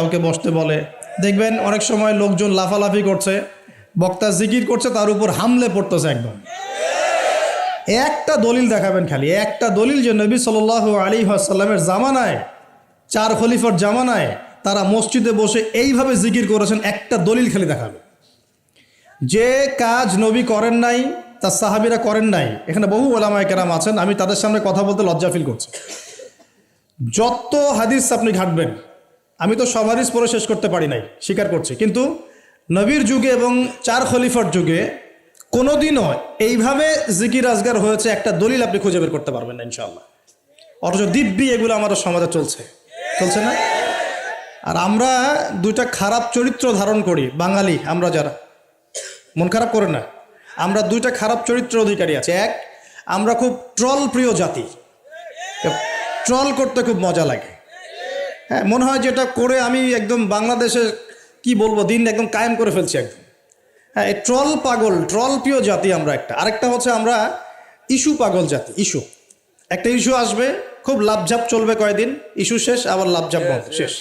কাউকে বসতে বলে। দেখবেন অনেক সময় লোকজন লাফালাফি করছে, বক্তা জিকির করছে, তার উপর হামলে পড়তেছে একদম। একটা দলিল দেখাবেন খালি, একটা দলিল যে নবী সাল আলী আসাল্লামের জামানায়, চার খলিফার জামানায় তারা মসজিদে বসে এইভাবে জিকির করেছেন, একটা দলিল খালি দেখাবে। যে কাজ নবী করেন নাই, তার সাহাবিরা করেন নাই, এখানে বহু ওলামায় কেরাম আছেন, আমি তাদের সামনে কথা বলতে লজ্জা ফিল করছি। যত হাদিস আপনি ঘাটবেন আমি তো সব হাদিস পরে শেষ করতে পারি নাই, স্বীকার করছি। কিন্তু নবীর যুগে এবং চার খলিফার যুগে কোনোদিনও এইভাবে জিকির আজগার হয়েছে, একটা দলিল আপনি খুঁজে বের করতে পারবেন না ইনশাল্লাহ অথচ দিব্যি এগুলো আমাদের সমাজে চলছে। চলছে না? আর আমরা দুইটা খারাপ চরিত্র ধারণ করি, বাঙালি, আমরা যারা। মন খারাপ করে না? আমরা দুইটা খারাপ চরিত্র অধিকারী আছে। এক, আমরা খুব ট্রল প্রিয় জাতি। ট্রল করতে খুব মজা লাগে। হ্যাঁ মনে হয় যেটা করে আমি একদম বাংলাদেশে কি বলব দিন একদম কায়েম করে ফেলছি একদম। হ্যাঁ এই ট্রল পাগল ট্রল প্রিয় জাতি আমরা একটা। আরেকটা হচ্ছে আমরা ইস্যু পাগল জাতি ইস্যু। একটা ইস্যু আসবে খুব লাভঝাপ চলবে কয়দিন ইস্যু শেষ আবার লাভঝাপ বন্ধ শেষ।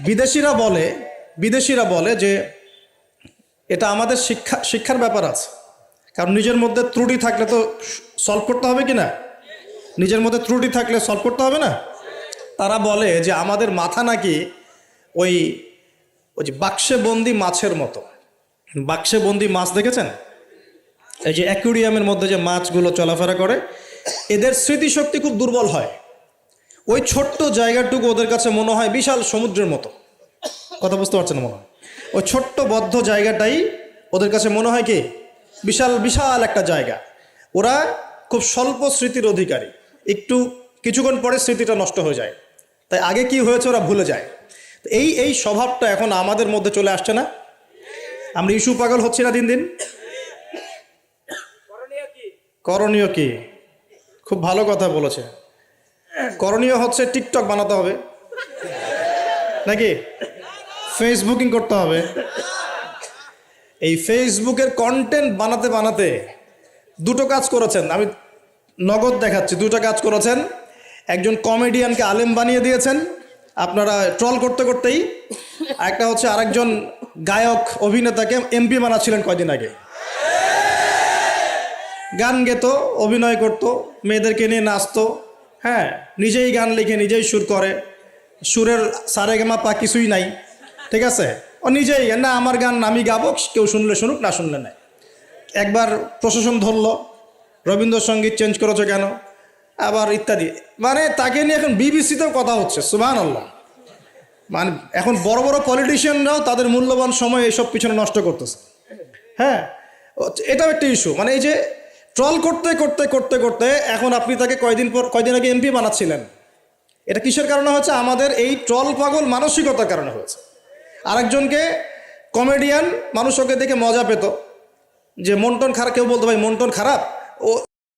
বিদেশিরা বলে বিদেশিরা বলে যে এটা আমাদের শিক্ষা শিক্ষার ব্যাপার আছে। কারণ নিজের মধ্যে ত্রুটি থাকলে তো সলভ করতে হবে কি না? নিজের মধ্যে ত্রুটি থাকলে সলভ করতে হবে না? তারা বলে যে আমাদের মাথা নাকি ওই ওই যে বাক্সে বন্দি মাছের মতো। বাক্সে বন্দি মাছ দেখেছেন? এই যে অ্যাকুরিয়ামের মধ্যে যে মাছগুলো চলাফেরা করে, এদের স্মৃতিশক্তি খুব দুর্বল হয়। ওই ছোট্ট জায়গাটুকু ওদের কাছে মনে হয় বিশাল সমুদ্রের মতো। কথা বুঝতে পারছেন মনে হয়? ওই ছোট্ট বদ্ধ জায়গাটাই ওদের কাছে মনে হয় কি? বিশাল বিশাল একটা জায়গা। ওরা খুব স্বল্প স্মৃতির অধিকারী। একটু কিছুক্ষণ পরে স্মৃতিটা নষ্ট হয়ে যায়। তাই আগে কি হয়েছে ওরা ভুলে যায়। তো এই এই স্বভাবটা এখন আমাদের মধ্যে চলে আসছে না। আমরা ইস্যু পাগল হচ্ছি না দিন দিন। করণীয় কি? খুব ভালো কথা বলেছে। করণীয় হচ্ছে টিকটক বানাতে হবে। নাকি? ফেসবুকিং করতে হবে। এই ফেসবুকের কন্টেন্ট বানাতে বানাতে দুটো কাজ করেছেন। আমি নগদ দেখাচ্ছি দুটো কাজ করেছেন। একজন কমেডিয়ানকে আলেম বানিয়ে দিয়েছেন। আপনারা ট্রল করতে করতেই। একটা হচ্ছে আরেকজন গায়ক, অভিনেতাকে এমপি বানাচ্ছিলেন কয়দিন আগে। গান গেত, অভিনয় করত, মেয়েদেরকে নিয়ে নাচতো হ্যাঁ নিজেই গান লিখে নিজেই সুর করে। সুরের সারে গামা পা কিছুই নাই, ঠিক আছে? ও নিজেই, না আমার গান আমি গাবো, কেউ শুনলে শুনুক, না শুনলে নাই। একবার প্রশাসন ধরলো, রবীন্দ্রসঙ্গীত চেঞ্জ করেছ কেন? আবার ইত্যাদি। মানে তাকে নিয়ে এখন বিবিসিতেও কথা হচ্ছে সুবাহ আল্লাহ মানে এখন বড় বড় পলিটিশিয়ানরাও তাদের মূল্যবান সময় এইসব পিছনে নষ্ট করতেছে। হ্যাঁ এটাও একটা ইস্যু মানে এই যে ট্রল করতে করতে করতে করতে এখন আপনি তাকে কয়দিন পর, কয়দিন আগে এমপি বানাচ্ছিলেন? এটা কিসের কারণে হচ্ছে আমাদের এই ট্রল পাগল মানসিকতার কারণে হয়েছে। আরেকজনকে কমেডিয়ান মানুষ ওকে দেখে মজা পেত। যে মন্টন খারাপ কেউ বলতো, ভাই, মন্টন খারাপ? ও